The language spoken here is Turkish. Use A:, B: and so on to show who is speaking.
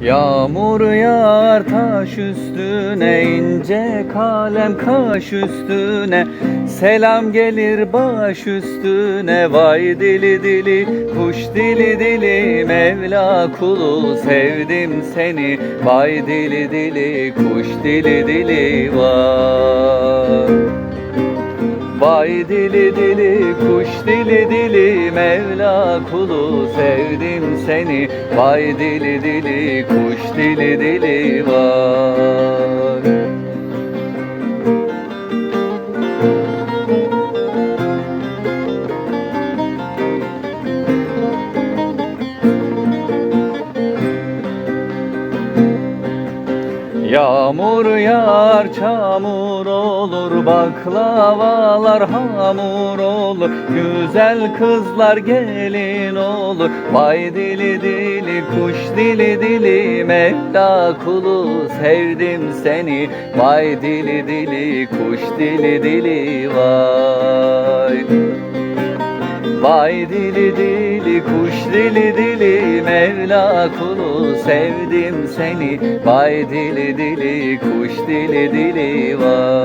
A: Yağmur yağar taş üstüne ince kalem kaş üstüne. Selam gelir baş üstüne Vay dili dili kuş dili dili. Mevla kulu sevdim seni Vay dili dili kuş dili dili vay Vay dili dili kuş dili dili Mevla kulu sevdim seni. Vay dili dili kuş dili dili vay Yağmur yağar çamur olur baklavalar hamur olur. Güzel kızlar gelin olur Vay dili dili kuş dili dili. Mevla kulu sevdim seni Vay dili dili kuş dili dili vay Vay dili dili kuş dili dili Mevla kulu sevdim seni. Vay dili dili kuş dili dili vay